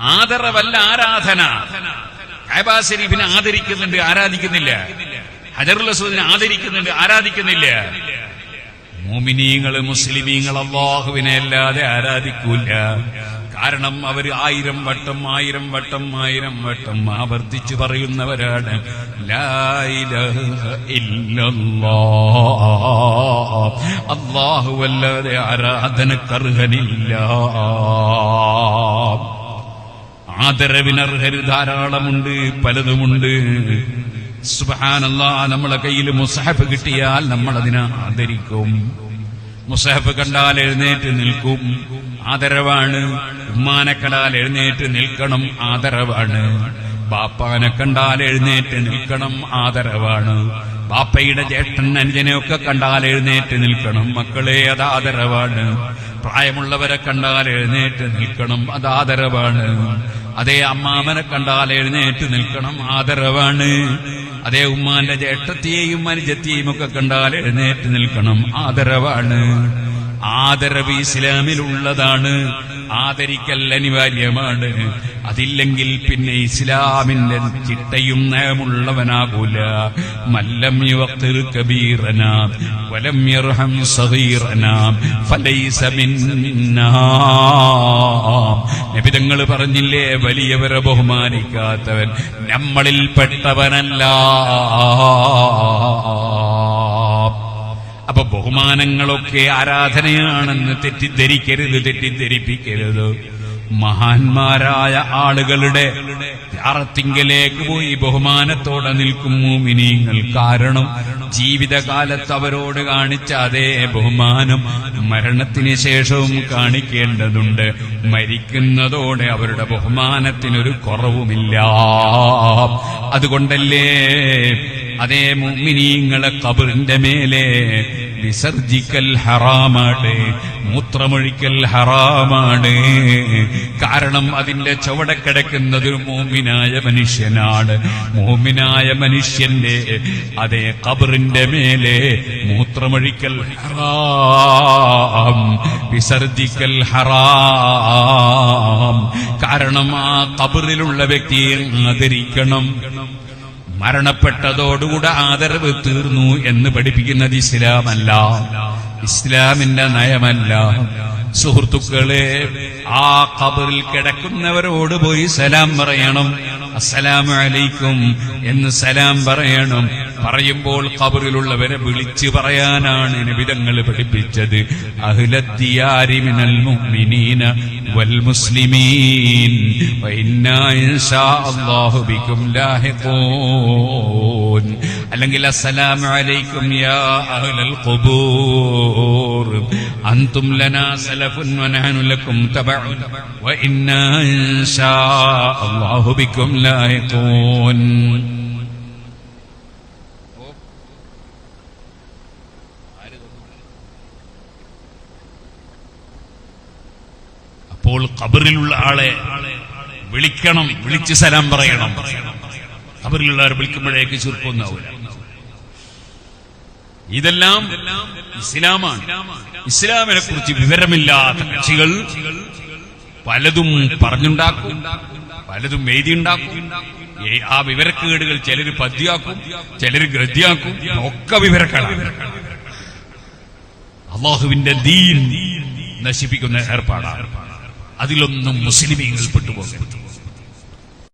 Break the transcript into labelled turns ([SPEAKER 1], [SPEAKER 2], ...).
[SPEAKER 1] ആദരവല്ല ആരാധന. കാബാ ശരീഫിനെ ആദരിക്കുന്നുണ്ട് ആരാധിക്കുന്നില്ല. ഹജറുൽ അസൂദിനെ ആദരിക്കുന്നുണ്ട് ആരാധിക്കുന്നില്ല. മോമിനീങ്ങൾ മുസ്ലിമീങ്ങൾ അള്ളാഹുവിനെ അല്ലാതെ ആരാധിക്കൂല കാരണം അവർ ആയിരം വട്ടം ആയിരം വട്ടം ആയിരം വട്ടം ആവർത്തിച്ചു പറയുന്നവരാണ്. അള്ളാഹുവല്ലാതെ ആരാധനക്കർഹനില്ല. ആദരവിനർഹര് ധാരാളമുണ്ട് പലതുമുണ്ട്. സുബാനല്ല നമ്മളെ കയ്യിൽ മുസഹബ് കിട്ടിയാൽ നമ്മൾ അതിനെ ആദരിക്കും. മുസഹബ് കണ്ടാൽ എഴുന്നേറ്റ് നിൽക്കും. ആദരവാണ്. ഉമ്മാനെ കണ്ടാൽ എഴുന്നേറ്റ് നിൽക്കണം ആദരവാണ്. ബാപ്പാനെ കണ്ടാൽ എഴുന്നേറ്റ് നിൽക്കണം ആദരവാണ്. ബാപ്പയുടെ ചേട്ടൻ അനുജനെയൊക്കെ കണ്ടാൽ എഴുന്നേറ്റ് നിൽക്കണം. മക്കളെ അത് ആദരവാണ്. പ്രായമുള്ളവരെ കണ്ടാൽ എഴുന്നേറ്റ് നിൽക്കണം. അത് ആദരവാണ്. അതേ അമ്മാമനെ കണ്ടാൽ എഴുന്നേറ്റ് നിൽക്കണം. ആദരവാണ്. അതേ ഉമ്മാന്റെ ചേട്ടത്തിയെയും അനുജത്തെയും ഒക്കെ കണ്ടാൽ എഴുന്നേറ്റ് നിൽക്കണം. ആദരവാണ്. ആദരവ് ഇസ്ലാമിലുള്ളതാണ്. ആദരിക്കൽ അനിവാര്യമാണ്. അതില്ലെങ്കിൽ പിന്നെ ഇസ്ലാമിന്റെ ചിട്ടയും നയമുള്ളവനാകൂല. മല്ലം യുവക്തിർ കബീറനാം വലം യർഹം ഫലൈസ നബിതങ്ങൾ പറഞ്ഞില്ലേ വലിയവരെ ബഹുമാനിക്കാത്തവൻ നമ്മളിൽ പെട്ടവനല്ല അപ്പൊ ബഹുമാനങ്ങളൊക്കെ ആരാധനയാണെന്ന് തെറ്റിദ്ധരിക്കരുത് തെറ്റിദ്ധരിപ്പിക്കരുത്. മഹാന്മാരായ ആളുകളുടെ അറത്തിങ്കലേക്ക് പോയി ബഹുമാനത്തോടെ നിൽക്കും മൂമിനീങ്ങൾ. കാരണം ജീവിതകാലത്ത് അവരോട് കാണിച്ച അതേ ബഹുമാനം മരണത്തിന് ശേഷവും കാണിക്കേണ്ടതുണ്ട്. മരിക്കുന്നതോടെ അവരുടെ ബഹുമാനത്തിനൊരു കുറവുമില്ല. അതുകൊണ്ടല്ലേ അതേ മുഅ്മിനീങ്ങളെ കബറിന്റെ മേലെ വിസർജിക്കൽ ഹറാമാണ് മൂത്രമൊഴിക്കൽ ഹറാമാണ്. കാരണം അതിന്റെ ചുവടെ കിടക്കുന്നത് മോമിനായ മനുഷ്യനാണ്. മോമിനായ മനുഷ്യന്റെ അതേ കബറിന്റെ മേലെ മൂത്രമൊഴിക്കൽ ഹറാം വിസർജിക്കൽ ഹറാം. കാരണം ആ കബറിലുള്ള വ്യക്തിയെ ആദരിക്കണം. മരണപ്പെട്ടതോടുകൂടെ ആദരവ് തീർന്നു എന്ന് പഠിപ്പിക്കുന്നത് ഇസ്ലാമല്ല. ഇസ്ലാമിന്റെ നയമല്ല. സുഹൃത്തുക്കളെ ആ കബറിൽ കിടക്കുന്നവരോട് പോയി സലാം പറയണം. അസ്സലാമു അലൈക്കും എന്ന് സലാം പറയണം. പറയുമ്പോൾ ഖബറിലുള്ളവരെ വിളിച്ചു പറയാനാണ് നിബിതങ്ങൾ പഠിപ്പിച്ചത്. അഹ്ലത്തിയാരിമിനൽ മുഅ്മിനീന വൽ മുസ്ലിമീൻ. അല്ലാഹു ബിക്കും ലാഹിഖൂൻ. അല്ലെങ്കിൽ അസ്സലാമു അലൈക്കും യാ അഹ്ലൽ ഖുബൂർ. അൻതും ലനാ സലഫുൻ വനഹനു ലക്കും തബഉൻ. വഇന്നാ ഇൻഷാ അല്ലാഹു ബിക്കും ലാഹിഖൂൻ. അപ്പോൾ കബറിലുള്ള ആളെ വിളിക്കണം വിളിച്ച് സലാം പറയണം. ഖബറിലുള്ളവരെ വിളിക്കുമ്പോഴേക്ക് ചുരുക്കൊന്നാവൂല ഇതെല്ലാം ഇസ്ലാമാണ്. ഇസ്ലാമിനെ കുറിച്ച് വിവരമില്ലാത്ത കക്ഷികൾ പലതും പറഞ്ഞുണ്ടാക്കും പലതും എഴുതിയുണ്ടാക്കും. ആ വിവരക്കേടുകൾ ചിലർ പദ്യാക്കും ചിലർ ഗ്രദ്യാക്കും ഒക്കെ വിവരക്കേടാണ് അള്ളാഹുവിന്റെ ദീൻ നശിപ്പിക്കുന്ന ഏർപ്പാടാണ്. അതിലൊന്നും മുസ്ലിമീങ്ങൾ പെട്ടുപോകരുത്.